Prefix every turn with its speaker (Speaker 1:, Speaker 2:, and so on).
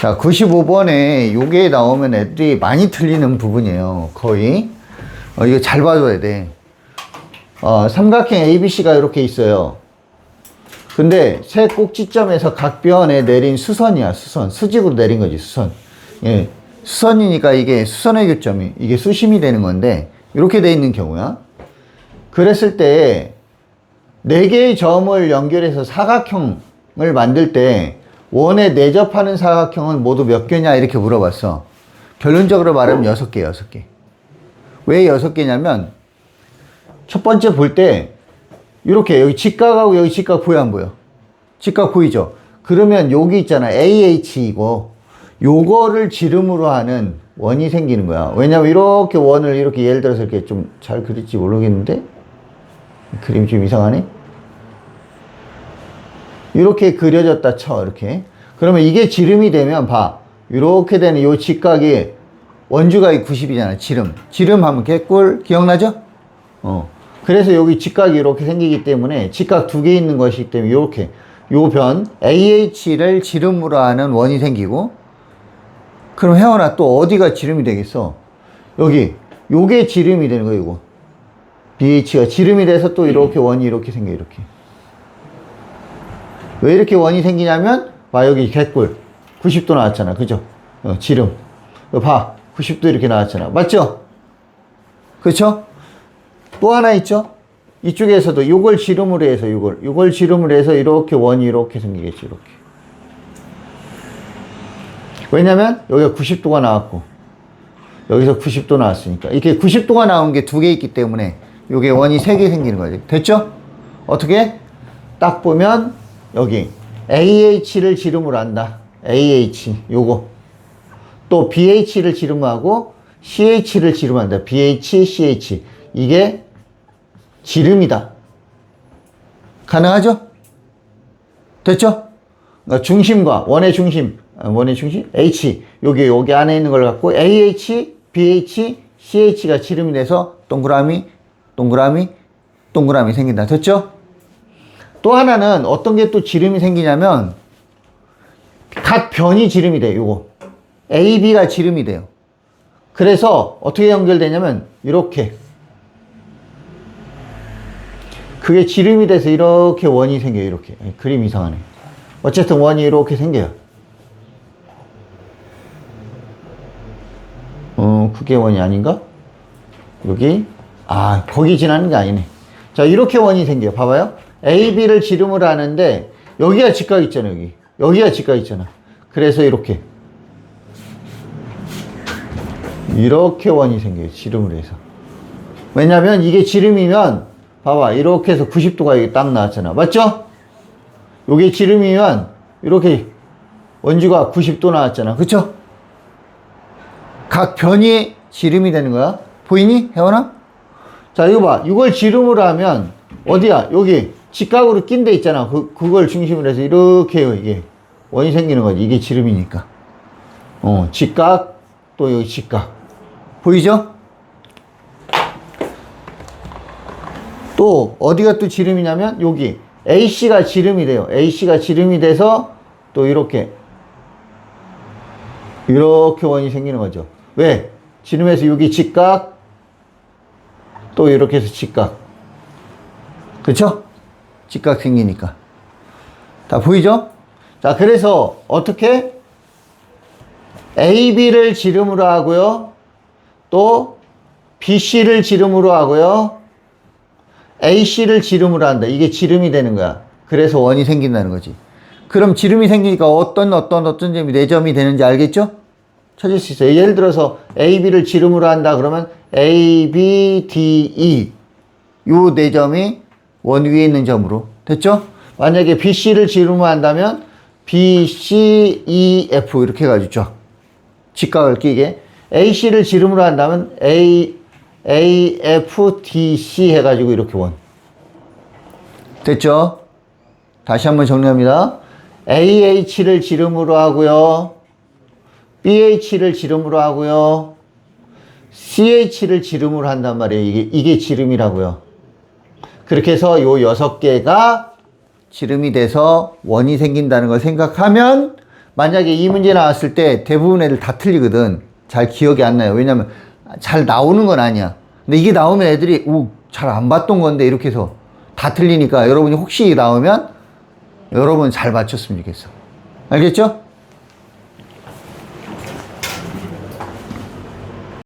Speaker 1: 자, 95번에 요게 나오면 애들이 많이 틀리는 부분이에요. 거의. 어, 이거 잘 봐줘야 돼. 어, 삼각형 ABC가 이렇게 있어요. 근데 세 꼭지점에서 각 변에 내린 수선이야, 수선. 수직으로 내린 거지, 수선. 예. 수선이니까 이게 수선의 교점이, 이게 수심이 되는 건데, 이렇게 돼 있는 경우야. 그랬을 때, 네 개의 점을 연결해서 사각형을 만들 때, 원에 내접하는 사각형은 모두 몇 개냐, 이렇게 물어봤어. 결론적으로 말하면 여섯 개, 여섯 개. 왜 여섯 개냐면, 첫 번째 볼 때, 이렇게 여기 직각하고 여기 직각 보여 안 보여? 직각 보이죠? 그러면 여기 있잖아. AH이고 요거를 지름으로 하는 원이 생기는 거야. 왜냐면 이렇게 원을 이렇게 예를 들어서 이렇게 좀 잘 그릴지 모르겠는데 그림 좀 이상하네. 이렇게 그려졌다 쳐 이렇게. 그러면 이게 지름이 되면 봐. 이렇게 되는 요 직각이 원주가 90이잖아. 지름. 지름 하면 개꿀 기억나죠? 어. 그래서 여기 직각이 이렇게 생기기 때문에 직각 두 개 있는 것이기 때문에 이렇게 요변 AH를 지름으로 하는 원이 생기고 그럼 혜원아 또 어디가 지름이 되겠어? 여기 요게 지름이 되는 거예요 이거 BH가 지름이 돼서 또 이렇게 원이 이렇게 생겨 이렇게 왜 이렇게 원이 생기냐면 봐 여기 개꿀 90도 나왔잖아 그죠? 어, 지름 이거 봐 90도 이렇게 나왔잖아 맞죠? 그렇죠? 또 하나 있죠? 이쪽에서도 요걸 지름으로 해서 요걸 요걸 지름으로 해서 이렇게 원이 이렇게 생기겠지 이렇게 왜냐면 여기가 90도가 나왔고 여기서 90도 나왔으니까 이렇게 90도가 나온 게 두 개 있기 때문에 요게 원이 세 개 생기는 거지 됐죠? 어떻게? 딱 보면 여기 AH를 지름으로 한다 AH 요거 또 BH를 지름하고 CH를 지름한다 BH, CH 이게 지름이다. 가능하죠? 됐죠? 그러니까 중심과 원의 중심, 아, 원의 중심, H, 여기, 여기 안에 있는 걸 갖고 AH, BH, CH가 지름이 돼서 동그라미, 동그라미, 동그라미 생긴다. 됐죠? 또 하나는 어떤 게 또 지름이 생기냐면 각 변이 지름이 돼요. 요거. A, B가 지름이 돼요. 그래서 어떻게 연결되냐면 이렇게 그게 지름이 돼서 이렇게 원이 생겨요, 이렇게. 아니, 그림 이상하네. 어쨌든 원이 이렇게 생겨요. 어, 그게 원이 아닌가? 여기. 아, 거기 지나는 게 아니네. 자, 이렇게 원이 생겨요. 봐봐요. A, B를 지름으로 하는데, 여기가 직각 있잖아, 여기. 여기가 직각 있잖아. 그래서 이렇게. 이렇게 원이 생겨요, 지름으로 해서. 왜냐면 이게 지름이면 봐봐 이렇게 해서 90도가 여기 딱 나왔잖아 맞죠? 요게 지름이면 이렇게 원주가 90도 나왔잖아 그쵸? 각 변이 지름이 되는 거야 보이니? 혜원아? 자 이거 봐 이걸 지름으로 하면 어디야 여기 직각으로 낀 데 있잖아 그, 그걸 중심으로 해서 이렇게 해요 이게 원이 생기는 거지 이게 지름이니까 어 직각 또 여기 직각 보이죠? 또 어디가 또 지름이냐면 여기 AC가 지름이 돼요. AC가 지름이 돼서 또 이렇게 이렇게 원이 생기는 거죠. 왜? 지름에서 여기 직각 또 이렇게 해서 직각 그쵸? 직각 생기니까 다 보이죠? 자 그래서 어떻게 AB를 지름으로 하고요. 또 BC를 지름으로 하고요. AC를 지름으로 한다. 이게 지름이 되는 거야. 그래서 원이 생긴다는 거지. 그럼 지름이 생기니까 어떤 어떤 어떤 점이 네 점이 되는지 알겠죠? 찾을 수 있어요. 예를 들어서 AB를 지름으로 한다 그러면 A, B, D, E 요 네 점이 원 위에 있는 점으로 됐죠? 만약에 BC를 지름으로 한다면 B, C, E, F 이렇게 해가지고 쫙 직각을 끼게 AC를 지름으로 한다면 A, A, F, D, C 해가지고 이렇게 원. 됐죠? 다시 한번 정리합니다. AH를 지름으로 하고요. BH를 지름으로 하고요. CH를 지름으로 한단 말이에요. 이게, 이게 지름이라고요. 그렇게 해서 요 여섯 개가 지름이 돼서 원이 생긴다는 걸 생각하면 만약에 이 문제 나왔을 때 대부분 애들 다 틀리거든. 잘 기억이 안 나요. 왜냐면 잘 나오는 건 아니야. 근데 이게 나오면 애들이 오, 잘 안 봤던 건데 이렇게 해서 다 틀리니까 여러분이 혹시 나오면 여러분 잘 맞췄으면 좋겠어. 알겠죠?